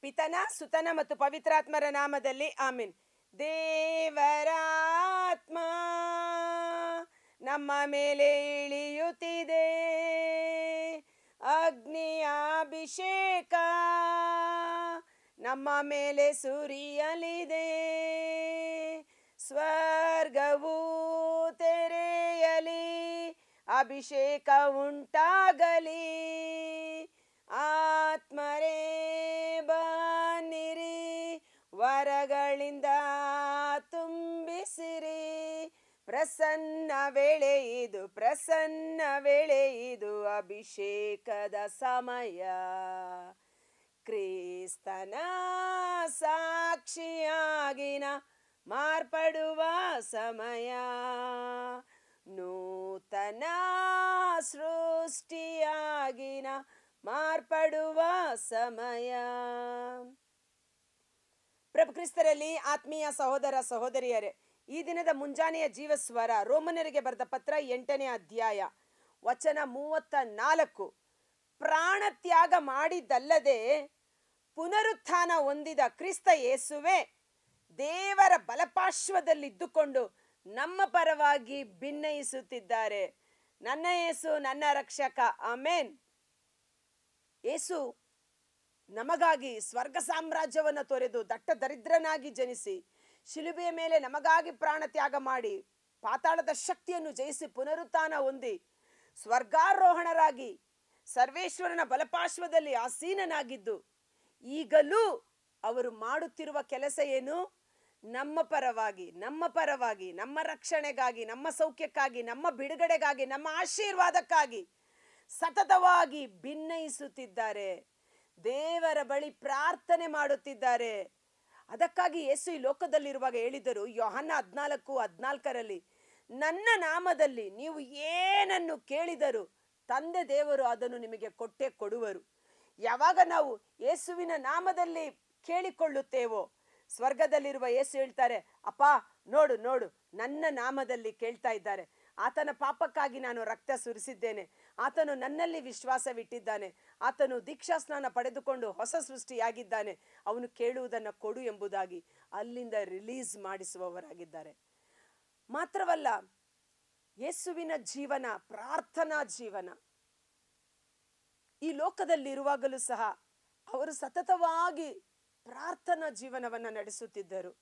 ಪಿತನ, ಸುತನ ಮತ್ತು ಪವಿತ್ರಾತ್ಮರ ನಾಮದಲ್ಲಿ ಆಮೀನ್. ದೇವರಾತ್ಮ, ನಮ್ಮ ಮೇಲೆ ಇಳಿಯುತ್ತಿದೆ. ಅಗ್ನಿಯಾಭಿಷೇಕ ನಮ್ಮ ಮೇಲೆ ಸುರಿಯಲಿದೆ. ಸ್ವರ್ಗವು ತೆರೆಯಲಿ, ಅಭಿಷೇಕ ಉಂಟಾಗಲಿ. ಆತ್ಮರೇ ವರಗಳಿಂದ ತುಂಬಿಸಿರಿ. ಪ್ರಸನ್ನ ವೇಳೆ ಇದು, ಪ್ರಸನ್ನ ವೇಳೆ ಇದು ಅಭಿಷೇಕದ ಸಮಯ. ಕ್ರಿಸ್ತನ ಸಾಕ್ಷಿಯಾಗಿನ ಮಾರ್ಪಡುವ ಸಮಯ. ನೂತನ ಸೃಷ್ಟಿಯಾಗಿನ ಮಾರ್ಪಡುವ ಸಮಯ. ಪ್ರಭು ಕ್ರಿಸ್ತರಲ್ಲಿ ಆತ್ಮೀಯ ಸಹೋದರ ಸಹೋದರಿಯರೇ, ಈ ದಿನದ ಮುಂಜಾನೆಯ ಜೀವಸ್ವರ ರೋಮನರಿಗೆ ಬರೆದ ಪತ್ರ ಎಂಟನೇ ಅಧ್ಯಾಯ, ವಚನ ಮೂವತ್ತ ನಾಲ್ಕು ಪ್ರಾಣ ತ್ಯಾಗ ಮಾಡಿದ್ದಲ್ಲದೆ ಪುನರುತ್ಥಾನ ಹೊಂದಿದ ಕ್ರಿಸ್ತ ಯೇಸುವೆ, ದೇವರ ಬಲಪಾರ್ಶ್ವದಲ್ಲಿದ್ದುಕೊಂಡು ನಮ್ಮ ಪರವಾಗಿ ಭಿನ್ನಯಿಸುತ್ತಿದ್ದಾರೆ. ನನ್ನ ಯೇಸು, ನನ್ನ ರಕ್ಷಕ. ಆಮೇನ್. ಯೇಸು ನಮಗಾಗಿ ಸ್ವರ್ಗ ಸಾಮ್ರಾಜ್ಯವನ್ನು ತೊರೆದು ದಟ್ಟ ದರಿದ್ರನಾಗಿ ಜನಿಸಿ, ಶಿಲುಬೆಯ ಮೇಲೆ ನಮಗಾಗಿ ಪ್ರಾಣ ತ್ಯಾಗ ಮಾಡಿ, ಪಾತಾಳದ ಶಕ್ತಿಯನ್ನು ಜಯಿಸಿ ಪುನರುತ್ಥಾನ ಹೊಂದಿ, ಸ್ವರ್ಗಾರೋಹಣರಾಗಿ ಸರ್ವೇಶ್ವರನ ಬಲಪಾರ್ಶ್ವದಲ್ಲಿ ಆಸೀನನಾಗಿದ್ದು, ಈಗಲೂ ಅವರು ಮಾಡುತ್ತಿರುವ ಕೆಲಸ ಏನು? ನಮ್ಮ ಪರವಾಗಿ ನಮ್ಮ ಪರವಾಗಿ, ನಮ್ಮ ರಕ್ಷಣೆಗಾಗಿ, ನಮ್ಮ ಸೌಖ್ಯಕ್ಕಾಗಿ, ನಮ್ಮ ಬಿಡುಗಡೆಗಾಗಿ, ನಮ್ಮ ಆಶೀರ್ವಾದಕ್ಕಾಗಿ ಸತತವಾಗಿ ಭಿನ್ನಯಿಸುತ್ತಿದ್ದಾರೆ ದೇವರ ಬಳಿ ಪ್ರಾರ್ಥನೆ ಮಾಡುತ್ತಿದ್ದಾರೆ. ಅದಕ್ಕಾಗಿ ಯೇಸು ಈ ಲೋಕದಲ್ಲಿರುವಾಗ ಹೇಳಿದರು ಯೋಹನ್ನ ಹದ್ನಾಲ್ಕು, ಹದ್ನಾಲ್ಕರಲ್ಲಿ ನನ್ನ ನಾಮದಲ್ಲಿ ನೀವು ಏನನ್ನು ಕೇಳಿದರು ತಂದೆ ದೇವರು ಅದನ್ನು ನಿಮಗೆ ಕೊಟ್ಟೆ ಕೊಡುವರು. ಯಾವಾಗ ನಾವು ಯೇಸುವಿನ ನಾಮದಲ್ಲಿ ಕೇಳಿಕೊಳ್ಳುತ್ತೇವೋ, ಸ್ವರ್ಗದಲ್ಲಿರುವ ಯೇಸು ಹೇಳ್ತಾರೆ, ಅಪ್ಪ, ನೋಡು ನೋಡು, ನನ್ನ ನಾಮದಲ್ಲಿ ಕೇಳ್ತಾ ಇದ್ದಾರೆ. ಆತನ ಪಾಪಕ್ಕಾಗಿ ನಾನು ರಕ್ತ ಸುರಿಸಿದ್ದೇನೆ. ಆತನು ನನ್ನಲ್ಲಿ ವಿಶ್ವಾಸವಿಟ್ಟಿದ್ದಾನೆ. ಆತನು ದೀಕ್ಷಾ ಸ್ನಾನ ಪಡೆದುಕೊಂಡು ಹೊಸ ಸೃಷ್ಟಿಯಾಗಿದ್ದಾನೆ. ಅವನು ಕೇಳುವುದನ್ನು ಕೊಡು ಎಂಬುದಾಗಿ ಅಲ್ಲಿಂದ ರಿಲೀಸ್ ಮಾಡಿಸುವವರಾಗಿದ್ದಾರೆ. ಮಾತ್ರವಲ್ಲ, ಯೇಸುವಿನ ಜೀವನ, ಪ್ರಾರ್ಥನಾ ಜೀವನ, ಈ ಲೋಕದಲ್ಲಿರುವಾಗಲೂ ಸಹ ಅವರು ಸತತವಾಗಿ ಪ್ರಾರ್ಥನಾ ಜೀವನವನ್ನು ನಡೆಸುತ್ತಿದ್ದರು.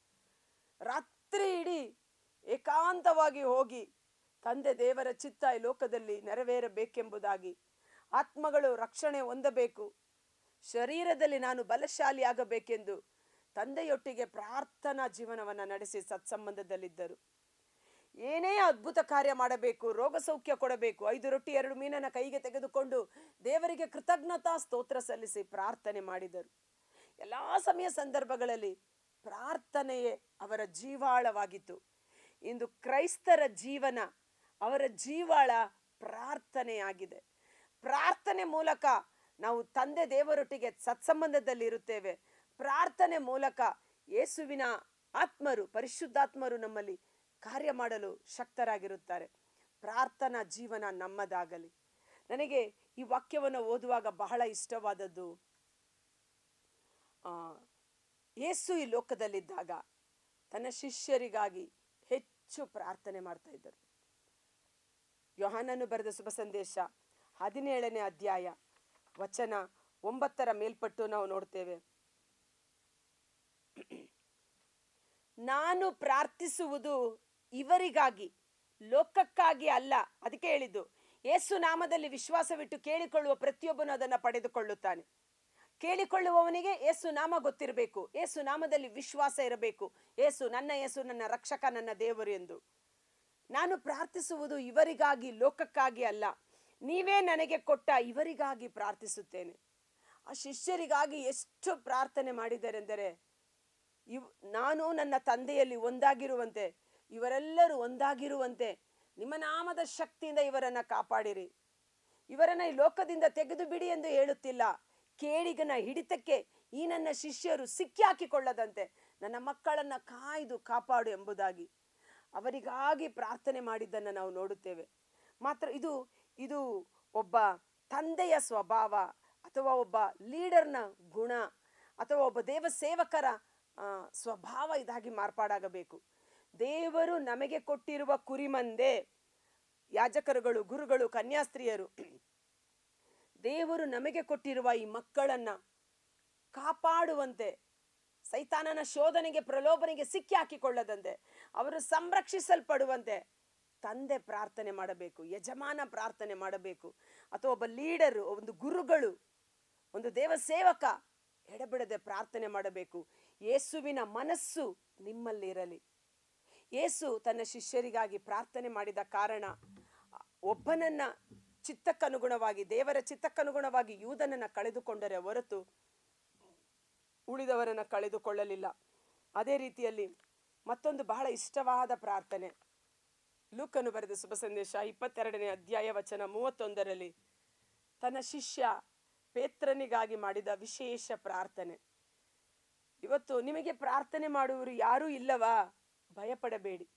ರಾತ್ರಿ ಇಡೀ ಏಕಾಂತವಾಗಿ ಹೋಗಿ ತಂದೆ ದೇವರ ಚಿತ್ತ ಈ ಲೋಕದಲ್ಲಿ ನೆರವೇರಬೇಕೆಂಬುದಾಗಿ ಆತ್ಮಗಳು ರಕ್ಷಣೆ ಹೊಂದಬೇಕು. ಶರೀರದಲ್ಲಿ ನಾನು ಬಲಶಾಲಿಯಾಗಬೇಕೆಂದು ತಂದೆಯೊಟ್ಟಿಗೆ ಪ್ರಾರ್ಥನಾ ಜೀವನವನ್ನು ನಡೆಸಿ ಸತ್ಸಂಬಂಧದಲ್ಲಿದ್ದರು. ಏನೇ ಅದ್ಭುತ ಕಾರ್ಯ ಮಾಡಬೇಕು, ರೋಗ ಸೌಖ್ಯ ಕೊಡಬೇಕು, ಐದು ರೊಟ್ಟಿ, ಎರಡು ಮೀನನ್ನು ಕೈಗೆ ತೆಗೆದುಕೊಂಡು ದೇವರಿಗೆ ಕೃತಜ್ಞತಾ ಸ್ತೋತ್ರ ಸಲ್ಲಿಸಿ ಪ್ರಾರ್ಥನೆ ಮಾಡಿದರು. ಎಲ್ಲ ಸಮಯ ಸಂದರ್ಭಗಳಲ್ಲಿ ಪ್ರಾರ್ಥನೆಯೇ ಅವರ ಜೀವಾಳವಾಗಿತ್ತು. ಇಂದು ಕ್ರೈಸ್ತರ ಜೀವನ ಅವರ ಜೀವಾಳ ಪ್ರಾರ್ಥನೆಯಾಗಿದೆ. ಪ್ರಾರ್ಥನೆ ಮೂಲಕ ನಾವು ತಂದೆ ದೇವರೊಟ್ಟಿಗೆ ಸತ್ಸಂಬಂಧದಲ್ಲಿರುತ್ತೇವೆ. ಪ್ರಾರ್ಥನೆ ಮೂಲಕ ಯೇಸುವಿನ ಆತ್ಮರು, ಪರಿಶುದ್ಧಾತ್ಮರು ನಮ್ಮಲ್ಲಿ ಕಾರ್ಯ ಮಾಡಲು ಶಕ್ತರಾಗಿರುತ್ತಾರೆ. ಪ್ರಾರ್ಥನಾ ಜೀವನ ನಮ್ಮದಾಗಲಿ. ನನಗೆ ಈ ವಾಕ್ಯವನ್ನು ಓದುವಾಗ ಬಹಳ ಇಷ್ಟವಾದದ್ದು ಯೇಸು ಈ ಲೋಕದಲ್ಲಿದ್ದಾಗ ತನ್ನ ಶಿಷ್ಯರಿಗಾಗಿ ಹೆಚ್ಚು ಪ್ರಾರ್ಥನೆ ಮಾಡ್ತಾ ಇದ್ದರು. ಯೋಹಾನನ್ನು ಬರೆದ ಶುಭ ಸಂದೇಶ ಹದಿನೇಳನೇ ಅಧ್ಯಾಯ, ವಚನ ಒಂಬತ್ತರ ಮೇಲ್ಪಟ್ಟು ನಾವು ನೋಡ್ತೇವೆ. ನಾನು ಪ್ರಾರ್ಥಿಸುವುದು ಇವರಿಗಾಗಿ, ಲೋಕಕ್ಕಾಗಿ ಅಲ್ಲ, ಅದಕ್ಕೆ ಹೇಳಿದ್ದು. ಏಸು ನಾಮದಲ್ಲಿ ವಿಶ್ವಾಸವಿಟ್ಟು ಕೇಳಿಕೊಳ್ಳುವ ಪ್ರತಿಯೊಬ್ಬನು ಅದನ್ನು ಪಡೆದುಕೊಳ್ಳುತ್ತಾನೆ. ಕೇಳಿಕೊಳ್ಳುವವನಿಗೆ ಏಸು ನಾಮ ಗೊತ್ತಿರಬೇಕು. ಏಸು ನಾಮದಲ್ಲಿ ವಿಶ್ವಾಸ ಇರಬೇಕು. ಏಸು ನನ್ನ ಏಸು, ನನ್ನ ರಕ್ಷಕ, ನನ್ನ ದೇವರು ಎಂದು. ನಾನು ಪ್ರಾರ್ಥಿಸುವುದು ಇವರಿಗಾಗಿ, ಲೋಕಕ್ಕಾಗಿ ಅಲ್ಲ. ನೀವೇ ನನಗೆ ಕೊಟ್ಟ ಇವರಿಗಾಗಿ ಪ್ರಾರ್ಥಿಸುತ್ತೇನೆ. ಆ ಶಿಷ್ಯರಿಗಾಗಿ ಎಷ್ಟು ಪ್ರಾರ್ಥನೆ ಮಾಡಿದರೆಂದರೆ, ಇವ್ ನಾನು ನನ್ನ ತಂದೆಯಲ್ಲಿ ಒಂದಾಗಿರುವಂತೆ, ಇವರೆಲ್ಲರೂ ಒಂದಾಗಿರುವಂತೆ, ನಿಮ್ಮ ನಾಮದ ಶಕ್ತಿಯಿಂದ ಇವರನ್ನ ಕಾಪಾಡಿರಿ. ಇವರನ್ನ ಈ ಲೋಕದಿಂದ ತೆಗೆದು ಬಿಡಿ ಎಂದು ಹೇಳುತ್ತಿಲ್ಲ. ಕೇಳಿಗನ ಹಿಡಿತಕ್ಕೆ ಈ ನನ್ನ ಶಿಷ್ಯರು ಸಿಕ್ಕಿಹಾಕಿಕೊಳ್ಳದಂತೆ, ನನ್ನ ಮಕ್ಕಳನ್ನ ಕಾಯ್ದು ಕಾಪಾಡು ಎಂಬುದಾಗಿ ಅವರಿಗಾಗಿ ಪ್ರಾರ್ಥನೆ ಮಾಡಿದ್ದನ್ನು ನಾವು ನೋಡುತ್ತೇವೆ. ಮಾತ್ರ ಇದು ಇದು ಒಬ್ಬ ತಂದೆಯ ಸ್ವಭಾವ ಅಥವಾ ಒಬ್ಬ ಲೀಡರ್ನ ಗುಣ ಅಥವಾ ಒಬ್ಬ ದೇವ ಸೇವಕರ ಸ್ವಭಾವ ಇದಾಗಿ ಮಾರ್ಪಾಡಾಗಬೇಕು. ದೇವರು ನಮಗೆ ಕೊಟ್ಟಿರುವ ಕುರಿಮಂದೆ ಯಾಜಕರುಗಳು, ಗುರುಗಳು, ಕನ್ಯಾಸ್ತ್ರೀಯರು, ದೇವರು ನಮಗೆ ಕೊಟ್ಟಿರುವ ಈ ಮಕ್ಕಳನ್ನ ಕಾಪಾಡುವಂತೆ, ಸೈತಾನನ ಶೋಧನೆಗೆ, ಪ್ರಲೋಭನೆಗೆ ಸಿಕ್ಕಿ ಹಾಕಿಕೊಳ್ಳದಂತೆ ಅವರು ಸಂರಕ್ಷಿಸಲ್ಪಡುವಂತೆ ತಂದೆ ಪ್ರಾರ್ಥನೆ ಮಾಡಬೇಕು, ಯಜಮಾನ ಪ್ರಾರ್ಥನೆ ಮಾಡಬೇಕು, ಅಥವಾ ಒಬ್ಬ ಲೀಡರು, ಒಂದು ಗುರುಗಳು, ಒಂದು ದೇವ ಸೇವಕ ಎಡಬಿಡದೆ ಪ್ರಾರ್ಥನೆ ಮಾಡಬೇಕು. ಯೇಸುವಿನ ಮನಸ್ಸು ನಿಮ್ಮಲ್ಲಿರಲಿ ಯೇಸು ತನ್ನ ಶಿಷ್ಯರಿಗಾಗಿ ಪ್ರಾರ್ಥನೆ ಮಾಡಿದ ಕಾರಣ, ಒಬ್ಬನನ್ನ ಚಿತ್ತಕ್ಕನುಗುಣವಾಗಿ, ದೇವರ ಚಿತ್ತಕ್ಕನುಗುಣವಾಗಿ ಯೂದನನ್ನ ಕಳೆದುಕೊಂಡರೆ ಹೊರತು ಉಳಿದವರನ್ನ ಕಳೆದುಕೊಳ್ಳಲಿಲ್ಲ. ಅದೇ ರೀತಿಯಲ್ಲಿ ಮತ್ತೊಂದು ಬಹಳ ಇಷ್ಟವಾದ ಪ್ರಾರ್ಥನೆ. ಲೂಕನು ಬರೆದ ಶುಭ ಸಂದೇಶ ಇಪ್ಪತ್ತೆರಡನೇ ಅಧ್ಯಾಯ ವಚನ ಮೂವತ್ತೊಂದರಲ್ಲಿ. ತನ್ನ ಶಿಷ್ಯ ಪೇತ್ರನಿಗಾಗಿ ಮಾಡಿದ ವಿಶೇಷ ಪ್ರಾರ್ಥನೆ. ಇವತ್ತು ನಿಮಗೆ ಪ್ರಾರ್ಥನೆ ಮಾಡುವವರು ಯಾರೂ ಇಲ್ಲವಾ? ಭಯಪಡಬೇಡಿ.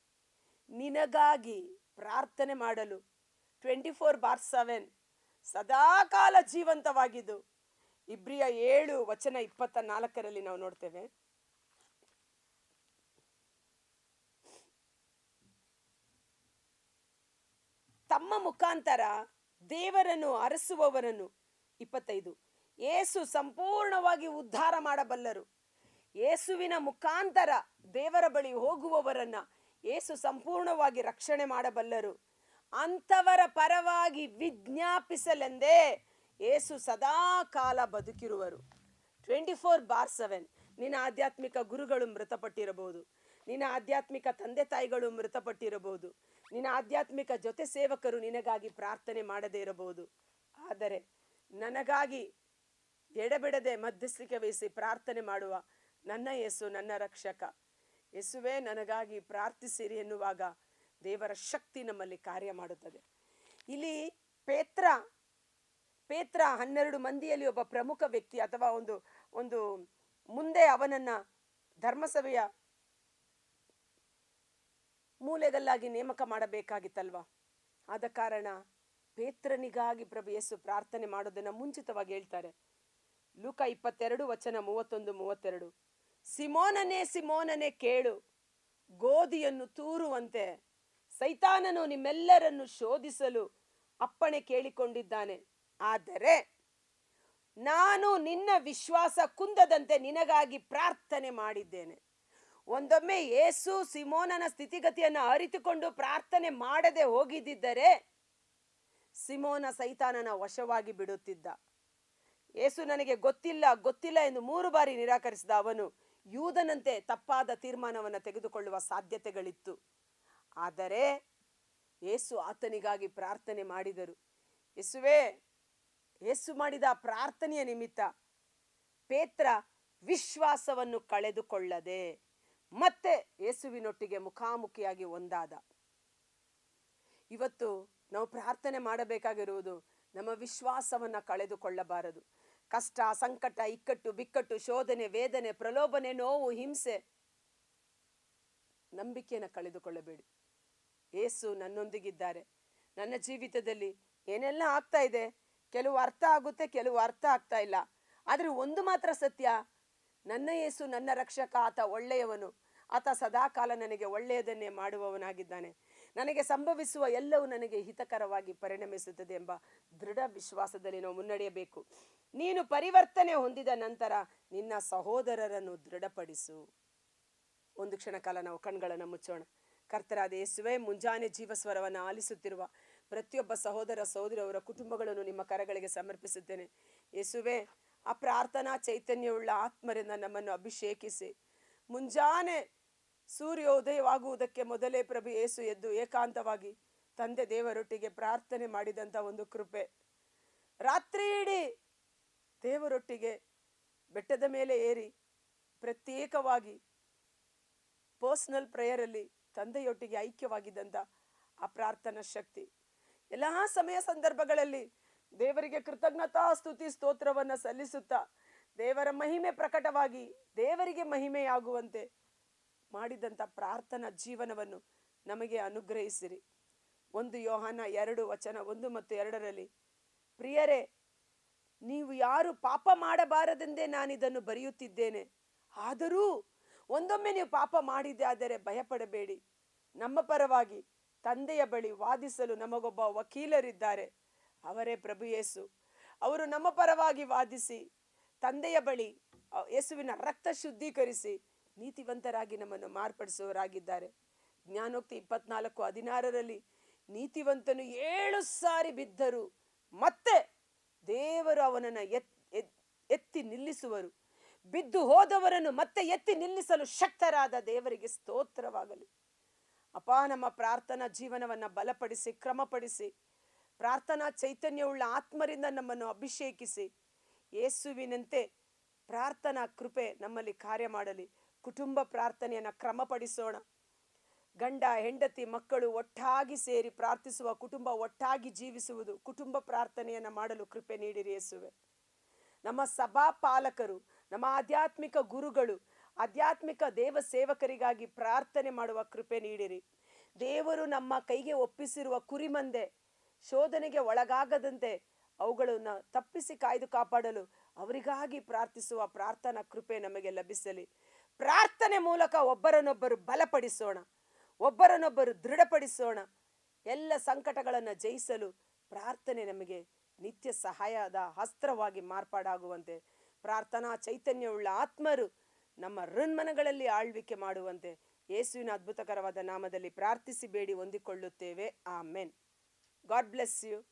ನಿನಗಾಗಿ ಪ್ರಾರ್ಥನೆ ಮಾಡಲು ಟ್ವೆಂಟಿ ಫೋರ್ ಬಾರ್ ಸೆವೆನ್ ಸದಾಕಾಲ ಜೀವಂತವಾಗಿದ್ದು, ಇಬ್ರಿಯ ಏಳು ವಚನ ಇಪ್ಪತ್ತ ನಾಲ್ಕರಲ್ಲಿ ನಾವು ನೋಡ್ತೇವೆ. ತಮ್ಮ ಮುಖಾಂತರ ದೇವರನ್ನು ಅರಸುವವರನ್ನು. ಇಪ್ಪತ್ತೈದು. ಏಸು ಸಂಪೂರ್ಣವಾಗಿ ಉದ್ಧಾರ ಮಾಡಬಲ್ಲರು. ಏಸುವಿನ ಮುಖಾಂತರ ದೇವರ ಬಳಿ ಹೋಗುವವರನ್ನ ಏಸು ಸಂಪೂರ್ಣವಾಗಿ ರಕ್ಷಣೆ ಮಾಡಬಲ್ಲರು. ಅಂಥವರ ಪರವಾಗಿ ವಿಜ್ಞಾಪಿಸಲೆಂದೇ ಏಸು ಸದಾ ಕಾಲ ಬದುಕಿರುವರು. Twenty four bar seven. ನಿನ್ನ ಆಧ್ಯಾತ್ಮಿಕ ಗುರುಗಳು ಮೃತಪಟ್ಟಿರಬಹುದು. ನಿನ್ನ ಆಧ್ಯಾತ್ಮಿಕ ತಂದೆ ತಾಯಿಗಳು ಮೃತಪಟ್ಟಿರಬಹುದು. ನಿನ್ನ ಆಧ್ಯಾತ್ಮಿಕ ಜೊತೆ ಸೇವಕರು ನಿನಗಾಗಿ ಪ್ರಾರ್ಥನೆ ಮಾಡದೇ ಇರಬಹುದು. ಆದರೆ ನನಗಾಗಿ ಎಡೆಬಿಡದೆ ಮಧ್ಯಸ್ಥಿಕೆ ವಹಿಸಿ ಪ್ರಾರ್ಥನೆ ಮಾಡುವ ನನ್ನ ಯೇಸು ನನ್ನ ರಕ್ಷಕ. ಯಸುವೆ, ನನಗಾಗಿ ಪ್ರಾರ್ಥಿಸಿರಿ ಎನ್ನುವಾಗ ದೇವರ ಶಕ್ತಿ ನಮ್ಮಲ್ಲಿ ಕಾರ್ಯ ಮಾಡುತ್ತದೆ. ಇಲ್ಲಿ ಪೇತ್ರ ಪೇತ್ರ ಹನ್ನೆರಡು ಮಂದಿಯಲ್ಲಿ ಒಬ್ಬ ಪ್ರಮುಖ ವ್ಯಕ್ತಿ ಅಥವಾ ಒಂದು ಒಂದು ಮುಂದೆ ಅವನನ್ನ ಧರ್ಮಸಭೆಯ ಮೂಲೆಗಲ್ಲಾಗಿ ನೇಮಕ ಮಾಡಬೇಕಾಗಿತ್ತಲ್ವಾ? ಆದ ಕಾರಣ ಪೇತ್ರನಿಗಾಗಿ ಪ್ರಭು ಯೇಸು ಪ್ರಾರ್ಥನೆ ಮಾಡೋದನ್ನು ಮುಂಚಿತವಾಗಿ ಹೇಳ್ತಾರೆ. ಲೂಕ ಇಪ್ಪತ್ತೆರಡು ವಚನ ಮೂವತ್ತೊಂದು, ಮೂವತ್ತೆರಡು. ಸಿಮೋನನೇ ಸಿಮೋನನೇ ಕೇಳು. ಗೋಧಿಯನ್ನು ತೂರುವಂತೆ ಸೈತಾನನು ನಿಮ್ಮೆಲ್ಲರನ್ನು ಶೋಧಿಸಲು ಅಪ್ಪಣೆ ಕೇಳಿಕೊಂಡಿದ್ದಾನೆ. ಆದರೆ ನಾನು ನಿನ್ನ ವಿಶ್ವಾಸ ಕುಂದದಂತೆ ನಿನಗಾಗಿ ಪ್ರಾರ್ಥನೆ ಮಾಡಿದ್ದೇನೆ. ಒಂದೊಮ್ಮೆ ಯೇಸು ಸಿಮೋನನ ಸ್ಥಿತಿಗತಿಯನ್ನು ಅರಿತುಕೊಂಡು ಪ್ರಾರ್ಥನೆ ಮಾಡದೆ ಹೋಗಿದ್ದರೆ ಸಿಮೋನ ಸೈತಾನನ ವಶವಾಗಿ ಬಿಡುತ್ತಿದ್ದ. ಯೇಸು ನನಗೆ ಗೊತ್ತಿಲ್ಲ ಗೊತ್ತಿಲ್ಲ ಎಂದು ಮೂರು ಬಾರಿ ನಿರಾಕರಿಸಿದ ಅವನು ಯೂದನಂತೆ ತಪ್ಪಾದ ತೀರ್ಮಾನವನ್ನು ತೆಗೆದುಕೊಳ್ಳುವ ಸಾಧ್ಯತೆಗಳಿತ್ತು. ಆದರೆ ಯೇಸು ಆತನಿಗಾಗಿ ಪ್ರಾರ್ಥನೆ ಮಾಡಿದರು. ಯೇಸುವೇ ಯೇಸು ಮಾಡಿದ ಪ್ರಾರ್ಥನೆಯ ನಿಮಿತ್ತ ಪೇತ್ರ ವಿಶ್ವಾಸವನ್ನು ಕಳೆದುಕೊಳ್ಳದೆ ಮತ್ತೆ ಯೇಸುವಿನೊಟ್ಟಿಗೆ ಮುಖಾಮುಖಿಯಾಗಿ ಒಂದಾದ. ಇವತ್ತು ನಾವು ಪ್ರಾರ್ಥನೆ ಮಾಡಬೇಕಾಗಿರುವುದು ನಮ್ಮ ವಿಶ್ವಾಸವನ್ನ ಕಳೆದುಕೊಳ್ಳಬಾರದು. ಕಷ್ಟ, ಸಂಕಟ, ಇಕ್ಕಟ್ಟು, ಬಿಕ್ಕಟ್ಟು, ಶೋಧನೆ, ವೇದನೆ, ಪ್ರಲೋಭನೆ, ನೋವು, ಹಿಂಸೆ, ನಂಬಿಕೆಯನ್ನು ಕಳೆದುಕೊಳ್ಳಬೇಡಿ. ಏಸು ನನ್ನೊಂದಿಗಿದ್ದಾರೆ. ನನ್ನ ಜೀವಿತದಲ್ಲಿ ಏನೆಲ್ಲ ಆಗ್ತಾ ಇದೆ? ಕೆಲವು ಅರ್ಥ ಆಗುತ್ತೆ, ಕೆಲವು ಅರ್ಥ ಆಗ್ತಾ ಇಲ್ಲ. ಆದರೆ ಒಂದು ಮಾತ್ರ ಸತ್ಯ ನನ್ನ ಯೇಸು ನನ್ನ ರಕ್ಷಕ, ಆತ ಒಳ್ಳೆಯವನು. ಆತ ಸದಾಕಾಲ ನನಗೆ ಒಳ್ಳೆಯದನ್ನೇ ಮಾಡುವವನಾಗಿದ್ದಾನೆ. ನನಗೆ ಸಂಭವಿಸುವ ಎಲ್ಲವೂ ನನಗೆ ಹಿತಕರವಾಗಿ ಪರಿಣಮಿಸುತ್ತದೆ ಎಂಬ ದೃಢ ವಿಶ್ವಾಸದಲ್ಲಿ ನಾವು ಮುನ್ನಡೆಯಬೇಕು. ನೀನು ಪರಿವರ್ತನೆ ಹೊಂದಿದ ನಂತರ ನಿನ್ನ ಸಹೋದರರನ್ನು ದೃಢಪಡಿಸು. ಒಂದು ಕ್ಷಣ ಕಾಲ ನಾವು ಕಣ್ಗಳನ್ನು ಮುಚ್ಚೋಣ. ಕರ್ತರಾದ ಯೇಸುವೆ, ಮುಂಜಾನೆ ಜೀವಸ್ವರವನ್ನು ಆಲಿಸುತ್ತಿರುವ ಪ್ರತಿಯೊಬ್ಬ ಸಹೋದರ ಸಹೋದರಿ ಅವರ ಕುಟುಂಬಗಳನ್ನು ನಿಮ್ಮ ಕರಗಳಿಗೆ ಸಮರ್ಪಿಸುತ್ತೇನೆ. ಯೇಸುವೆ ಆ ಪ್ರಾರ್ಥನಾ ಚೈತನ್ಯವುಳ್ಳ ಆತ್ಮರಿಂದ ನಮ್ಮನ್ನು ಅಭಿಷೇಕಿಸಿ. ಮುಂಜಾನೆ ಸೂರ್ಯೋದಯವಾಗುವುದಕ್ಕೆ ಮೊದಲೇ ಪ್ರಭು ಏಸು ಎದ್ದು ಏಕಾಂತವಾಗಿ ತಂದೆ ದೇವರೊಟ್ಟಿಗೆ ಪ್ರಾರ್ಥನೆ ಮಾಡಿದಂಥ ಒಂದು ಕೃಪೆ. ರಾತ್ರಿ ಇಡೀ ದೇವರೊಟ್ಟಿಗೆ ಬೆಟ್ಟದ ಮೇಲೆ ಏರಿ ಪ್ರತ್ಯೇಕವಾಗಿ ಪರ್ಸ್ನಲ್ ಪ್ರೇಯರಲ್ಲಿ ತಂದೆಯೊಟ್ಟಿಗೆ ಐಕ್ಯವಾಗಿದ್ದಂಥ ಆ ಪ್ರಾರ್ಥನಾ ಶಕ್ತಿ. ಎಲ್ಲ ಸಮಯ ಸಂದರ್ಭಗಳಲ್ಲಿ ದೇವರಿಗೆ ಕೃತಜ್ಞತಾ ಸ್ತುತಿ ಸ್ತೋತ್ರವನ್ನು ಸಲ್ಲಿಸುತ್ತಾ ದೇವರ ಮಹಿಮೆ ಪ್ರಕಟವಾಗಿ ದೇವರಿಗೆ ಮಹಿಮೆಯಾಗುವಂತೆ ಮಾಡಿದಂಥ ಪ್ರಾರ್ಥನಾ ಜೀವನವನ್ನು ನಮಗೆ ಅನುಗ್ರಹಿಸಿರಿ. ಒಂದು ಯೋಹಾನ ಎರಡು ವಚನ ಒಂದು ಮತ್ತು ಎರಡರಲ್ಲಿ, ಪ್ರಿಯರೇ, ನೀವು ಯಾರು ಪಾಪ ಮಾಡಬಾರದೆಂದೇ ನಾನು ಇದನ್ನು ಬರೆಯುತ್ತಿದ್ದೇನೆ. ಆದರೂ ಒಂದೊಮ್ಮೆ ನೀವು ಪಾಪ ಮಾಡಿದೆ ಆದರೆ ಭಯಪಡಬೇಡಿ. ನಮ್ಮ ಪರವಾಗಿ ತಂದೆಯ ಬಳಿ ವಾದಿಸಲು ನಮಗೊಬ್ಬ ವಕೀಲರಿದ್ದಾರೆ. ಅವರೇ ಪ್ರಭು ಯೇಸು. ಅವರು ನಮ್ಮ ಪರವಾಗಿ ವಾದಿಸಿ, ತಂದೆಯ ಬಳಿ ಯೇಸುವಿನ ರಕ್ತ ಶುದ್ಧೀಕರಿಸಿ ನೀತಿವಂತರಾಗಿ ನಮ್ಮನ್ನು ಮಾರ್ಪಡಿಸುವವರಾಗಿದ್ದಾರೆ. ಜ್ಞಾನೋಕ್ತಿ ಇಪ್ಪತ್ನಾಲ್ಕು ಹದಿನಾರರಲ್ಲಿ ನೀತಿವಂತನು ಏಳು ಸಾರಿ ಬಿದ್ದರು ಮತ್ತೆ ದೇವರು ಅವನನ್ನು ಎತ್- ಎತ್ತಿ ನಿಲ್ಲಿಸುವರು. ಬಿದ್ದು ಹೋದವರನ್ನು ಮತ್ತೆ ಎತ್ತಿ ನಿಲ್ಲಿಸಲು ಶಕ್ತರಾದ ದೇವರಿಗೆ ಸ್ತೋತ್ರವಾಗಲಿ. ಅಪ, ನಮ್ಮ ಪ್ರಾರ್ಥನಾ ಜೀವನವನ್ನು ಬಲಪಡಿಸಿ, ಕ್ರಮಪಡಿಸಿ ಪ್ರಾರ್ಥನಾ ಚೈತನ್ಯವುಳ್ಳ ಆತ್ಮರಿಂದ ನಮ್ಮನ್ನು ಅಭಿಷೇಕಿಸಿ. ಯೇಸುವಿನಂತೆ ಪ್ರಾರ್ಥನಾ ಕೃಪೆ ನಮ್ಮಲ್ಲಿ ಕಾರ್ಯ ಮಾಡಲಿ. ಕುಟುಂಬ ಪ್ರಾರ್ಥನೆಯನ್ನು ಕ್ರಮಪಡಿಸೋಣ. ಗಂಡ, ಹೆಂಡತಿ, ಮಕ್ಕಳು ಒಟ್ಟಾಗಿ ಸೇರಿ ಪ್ರಾರ್ಥಿಸುವ ಕುಟುಂಬ ಒಟ್ಟಾಗಿ ಜೀವಿಸುವುದು ಕುಟುಂಬ ಪ್ರಾರ್ಥನೆಯನ್ನು ಮಾಡಲು ಕೃಪೆ ನೀಡಿರಿ ಯೇಸುವೆ. ನಮ್ಮ ಸಭಾ ಪಾಲಕರು ನಮ್ಮ ಆಧ್ಯಾತ್ಮಿಕ ಗುರುಗಳು, ಆಧ್ಯಾತ್ಮಿಕ ದೇವ ಸೇವಕರಿಗಾಗಿ ಪ್ರಾರ್ಥನೆ ಮಾಡುವ ಕೃಪೆ ನೀಡಿರಿ. ದೇವರು ನಮ್ಮ ಕೈಗೆ ಒಪ್ಪಿಸಿರುವ ಕುರಿಮಂದೆ ಶೋಧನೆಗೆ ಒಳಗಾಗದಂತೆ ಅವುಗಳನ್ನು ತಪ್ಪಿಸಿ ಕಾಯ್ದು ಕಾಪಾಡಲು ಅವರಿಗಾಗಿ ಪ್ರಾರ್ಥಿಸುವ ಪ್ರಾರ್ಥನಾ ಕೃಪೆ ನಮಗೆ ಲಭಿಸಲಿ. ಪ್ರಾರ್ಥನೆ ಮೂಲಕ ಒಬ್ಬರನ್ನೊಬ್ಬರು ಬಲಪಡಿಸೋಣ, ಒಬ್ಬರನ್ನೊಬ್ಬರು ದೃಢಪಡಿಸೋಣ, ಎಲ್ಲ ಸಂಕಟಗಳನ್ನು ಜಯಿಸಲು ಪ್ರಾರ್ಥನೆ ನಮಗೆ ನಿತ್ಯ ಸಹಾಯದ ಅಸ್ತ್ರವಾಗಿ ಮಾರ್ಪಾಡಾಗುವಂತೆ, ಪ್ರಾರ್ಥನಾ ಚೈತನ್ಯವುಳ್ಳ ಆತ್ಮರು ನಮ್ಮ ಹೃನ್ಮನಗಳಲ್ಲಿ ಆಳ್ವಿಕೆ ಮಾಡುವಂತೆ, ಯೇಸುವಿನ ಅದ್ಭುತಕರವಾದ ನಾಮದಲ್ಲಿ ಪ್ರಾರ್ಥಿಸಿ ಬೇಡಿ, ಹೊಂದಿಕೊಳ್ಳುತ್ತೇವೆ. ಆಮೆನ್. God bless you.